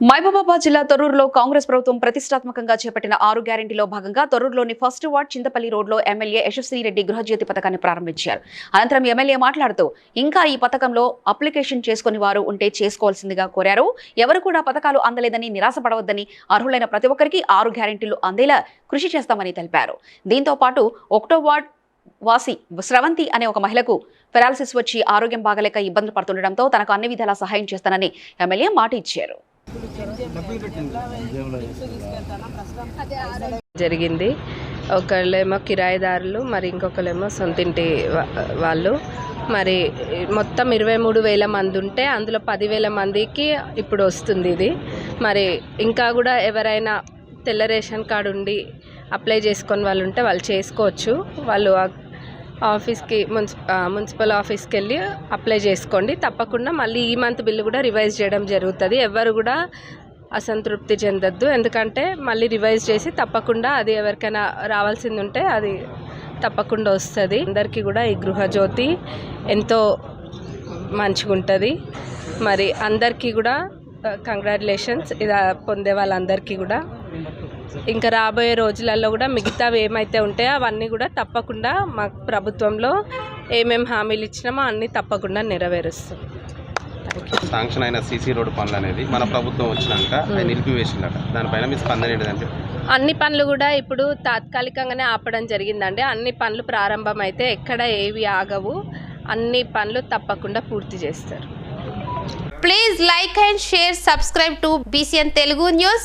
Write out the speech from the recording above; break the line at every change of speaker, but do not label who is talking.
మహబూబాబాద్ జిల్లా తొర్రూరులో కాంగ్రెస్ ప్రభుత్వం ప్రతిష్టాత్మకంగా చేపట్టిన ఆరు గ్యారెంటీలో భాగంగా తొర్రూరులోని ఫస్ట్ వార్డ్ చింతపల్లి రోడ్లో ఎమ్మెల్యే యశస్వి రెడ్డి గృహజ్యోతి పథకాన్ని ప్రారంభించారు. అనంతరం ఎమ్మెల్యే మాట్లాడుతూ ఇంకా ఈ పథకంలో అప్లికేషన్ చేసుకుని వారు ఉంటే చేసుకోవాల్సిందిగా కోరారు. ఎవరు కూడా పథకాలు అందలేదని నిరాశపడవద్దని అర్హులైన ప్రతి ఒక్కరికి ఆరు గ్యారెంటీలు అందేలా కృషి చేస్తామని తెలిపారు. దీంతో పాటు ఒకటో వార్డ్ వాసి స్రవంతి అనే ఒక మహిళకు పెరాలసిస్ వచ్చి ఆరోగ్యం బాగలేక ఇబ్బందులు పడుతుండటంతో తనకు అన్ని విధాలా సహాయం చేస్తానని ఎమ్మెల్యే మాట ఇచ్చారు
జరిగింది. ఒకళ్ళేమో కిరాయిదారులు మరి ఇంకొకళ్ళేమో సొంతింటి వాళ్ళు. మరి మొత్తం ఇరవై మూడు వేల మంది ఉంటే అందులో పదివేల మందికి ఇప్పుడు వస్తుంది ఇది. మరి ఇంకా కూడా ఎవరైనా తెల్ల రేషన్ కార్డు ఉండి అప్లై చేసుకొని వాళ్ళు ఉంటే వాళ్ళు చేసుకోవచ్చు. వాళ్ళు ఆఫీస్కి మున్సి మున్సిపల్ ఆఫీస్కి వెళ్ళి అప్లై చేసుకోండి. తప్పకుండా మళ్ళీ ఈ మంత్ బిల్లు కూడా రివైజ్ చేయడం జరుగుతుంది. ఎవరు కూడా అసంతృప్తి చెందొద్దు. ఎందుకంటే మళ్ళీ రివైజ్ చేసి తప్పకుండా అది ఎవరికైనా రావాల్సింది ఉంటే అది తప్పకుండా వస్తుంది. అందరికీ కూడా ఈ గృహజ్యోతి ఎంతో మంచిగా ఉంటుంది మరి అందరికీ కూడా కంగ్రాచులేషన్స్ ఇది పొందే వాళ్ళందరికీ కూడా. ఇంకా రాబోయే రోజులలో కూడా మిగతావి ఏమైతే ఉంటాయో అవన్నీ కూడా తప్పకుండా మా ప్రభుత్వంలో ఏమేమి హామీలు ఇచ్చినామో అన్నీ తప్పకుండా నెరవేరుస్తాం.
శాంక్షన్ అయిన సీసీ రోడ్డు పనులు అనేది మన ప్రభుత్వం వచ్చినాక నిలిపివేసిందట. దానిపైన మీ స్పందన ఏంటంటే
అన్ని పనులు కూడా ఇప్పుడు తాత్కాలికంగానే ఆపడం జరిగిందండి. అన్ని పనులు ప్రారంభమైతే ఎక్కడ ఏవి ఆగవు. అన్ని పనులు తప్పకుండా పూర్తి చేస్తారు.
Please like and share, subscribe to BCN Telugu News.